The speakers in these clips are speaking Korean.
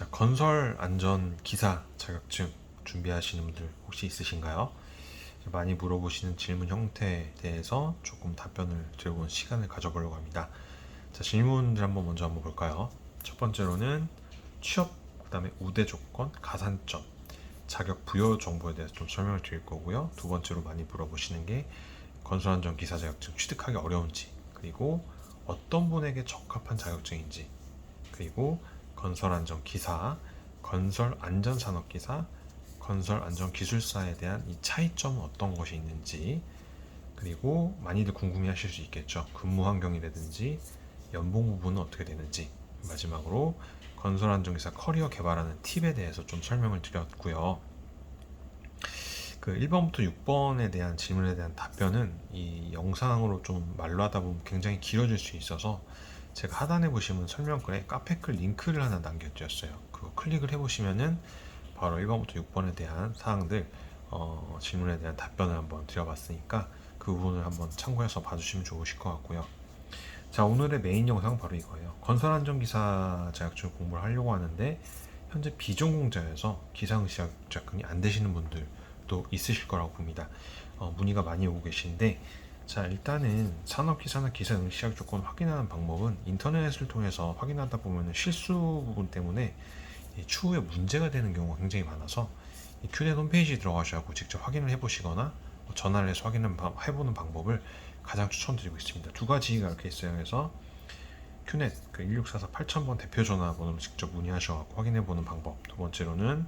자, 건설 안전 기사 자격증 준비하시는 분들 혹시 있으신가요? 많이 물어보시는 질문 형태에 대해서 조금 답변을 드려보는 시간을 가져보려고 합니다. 자, 질문들 한번 먼저 한번 볼까요? 첫 번째로는 취업, 그 다음에 우대 조건, 가산점, 자격 부여 정보에 대해서 좀 설명을 드릴 거고요. 두 번째로 많이 물어보시는 게 건설 안전 기사 자격증 취득하기 어려운지, 그리고 어떤 분에게 적합한 자격증인지, 그리고 건설 안전 기사, 건설 안전 산업 기사, 건설 안전 기술사에 대한 이 차이점은 어떤 것이 있는지, 그리고 많이들 궁금해하실 수 있겠죠. 근무 환경이라든지 연봉 부분은 어떻게 되는지, 마지막으로 건설 안전 기사 커리어 개발하는 팁에 대해서 좀 설명을 드렸고요. 그 1번부터 6번에 대한 질문에 대한 답변은 이 영상으로 좀 말로 하다 보면 굉장히 길어질 수 있어서 제가 하단에 보시면 설명글에 카페글 링크를 하나 남겨드렸어요. 그거 클릭을 해보시면은 바로 1번부터 6번에 대한 사항들 어, 질문에 대한 답변을 한번 드려봤으니까 그 부분을 한번 참고해서 봐주시면 좋으실 것 같고요. 자 오늘의 메인 영상 바로 이거예요. 건설안전기사 자격증 공부를 하려고 하는데 현재 비전공자여서 기상시 자격증이 안 되시는 분들도 있으실 거라고 봅니다. 어, 문의가 많이 오고 계신데 자 일단은 산업기사나 기사 응시학 조건 확인하는 방법은 인터넷을 통해서 확인하다 보면 실수 부분 때문에 이 추후에 문제가 되는 경우가 굉장히 많아서 이 큐넷 홈페이지 들어가셔서 직접 확인을 해보시거나 뭐 전화를 해서 확인을 바- 해보는 방법을 가장 추천드리고 있습니다. 두 가지가 이렇게 있어요. 그래서 큐넷 그 1644 8000번 대표 전화번호로 직접 문의하셔서 확인해보는 방법. 두 번째로는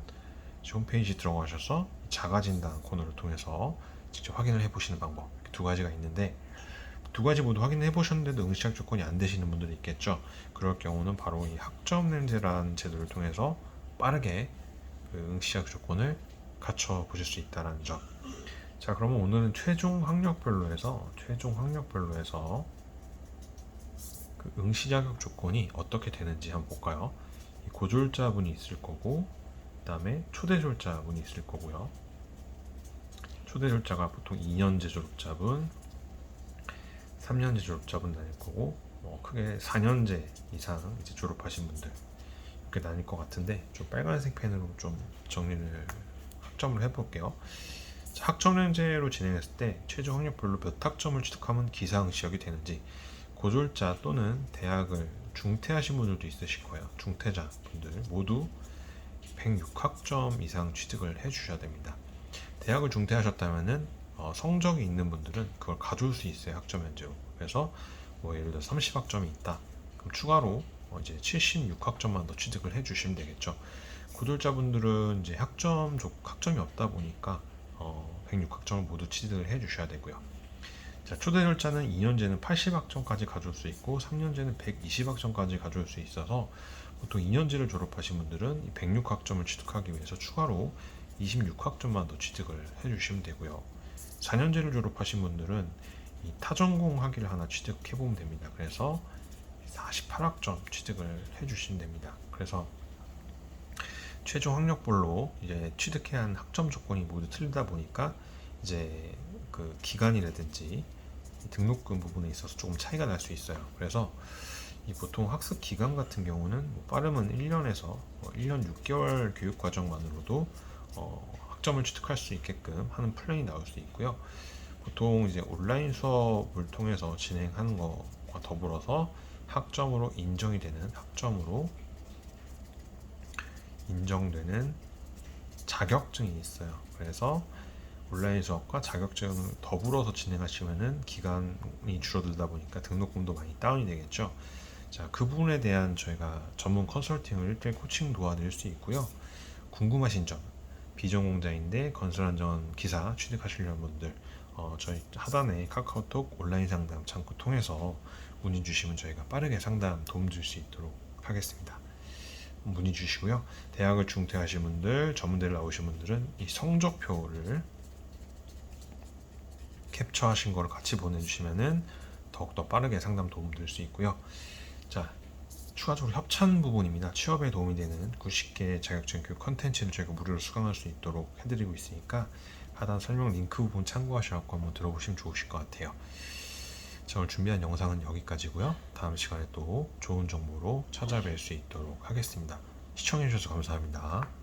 홈페이지 들어가셔서 자가진단 코너를 통해서 직접 확인을 해보시는 방법. 두 가지가 있는데 두 가지 모두 확인해 보셨는데도 응시학 조건이 안 되시는 분들이 있겠죠. 그럴 경우는 바로 이 학점 렌즈라는 제도를 통해서 빠르게 그 응시학 조건을 갖춰 보실 수 있다는 점. 자, 그러면 오늘은 최종 학력별로 해서 최종 학력별로 해서 그 응시 자격 조건이 어떻게 되는지 한번 볼까요? 이 고졸자분이 있을 거고, 그다음에 초대졸자분이 있을 거고요. 초대졸자가 보통 2년제 졸업자분, 3년제 졸업자분 나뉠 거고, 뭐 크게 4년제 이상 이제 졸업하신 분들 이렇게 나뉠 것 같은데 좀 빨간색 펜으로 좀 정리를 학점을 해볼게요. 자, 학점len제로 진행했을 때 최종 학력별로 몇 학점을 취득하면 기사응시역이 되는지 고졸자 또는 대학을 중퇴하신 분들도 있으실 거예요. 중퇴자 분들 모두 106학점 이상 취득을 해주셔야 됩니다. 대학을 중퇴하셨다면은 어, 성적이 있는 분들은 그걸 가져올 수 있어요 학점 현재로. 그래서 뭐 예를 들어 30학점이 있다. 그럼 추가로 어, 이제 76학점만 더 취득을 해주시면 되겠죠. 고졸자분들은 이제 학점 조- 학점이 없다 보니까 어, 106학점을 모두 취득을 해주셔야 되고요. 자, 초대졸자는 2년제는 80학점까지 가져올 수 있고 3년제는 120학점까지 가져올 수 있어서 보통 2년제를 졸업하신 분들은 이 106학점을 취득하기 위해서 추가로 26학점만 더 취득을 해주시면 되고요. 4년제를 졸업하신 분들은 이 타전공 학위를 하나 취득해 보면 됩니다. 그래서 48학점 취득을 해주시면 됩니다. 그래서 최종 학력별로 이제 취득해야 하는 학점 조건이 모두 틀리다 보니까 이제 그 기간이라든지 등록금 부분에 있어서 조금 차이가 날 수 있어요. 그래서 이 보통 학습 기간 같은 경우는 뭐 빠르면 1년에서 1년 6개월 교육 과정만으로도 어, 학점을 취득할 수 있게끔 하는 플랜이 나올 수 있고요. 보통 이제 온라인 수업을 통해서 진행하는 것과 더불어서 학점으로 인정이 되는 학점으로 인정되는 자격증이 있어요. 그래서 온라인 수업과 자격증을 더불어서 진행하시면은 기간이 줄어들다 보니까 등록금도 많이 다운이 되겠죠. 자, 그 부분에 대한 저희가 전문 컨설팅을 1대1 코칭 도와드릴 수 있고요. 궁금하신 점, 비전공자인데 건설 안전 기사 취득하시려는 분들, 어, 저희 하단에 카카오톡 온라인 상담 창구 통해서 문의 주시면 저희가 빠르게 상담 도움 줄 수 있도록 하겠습니다. 문의 주시고요. 대학을 중퇴하신 분들, 전문대를 나오신 분들은 이 성적표를 캡처하신 거를 같이 보내주시면은 더욱더 빠르게 상담 도움 드릴 수 있고요. 자, 추가적으로 협찬 부분입니다. 취업에 도움이 되는 90개 자격증 교육 컨텐츠를 저희가 무료로 수강할 수 있도록 해드리고 있으니까 하단 설명 링크 부분 참고하셔서 한번 들어보시면 좋으실 것 같아요. 자, 오늘 준비한 영상은 여기까지고요. 다음 시간에 또 좋은 정보로 찾아뵐 수 있도록 하겠습니다. 시청해주셔서 감사합니다.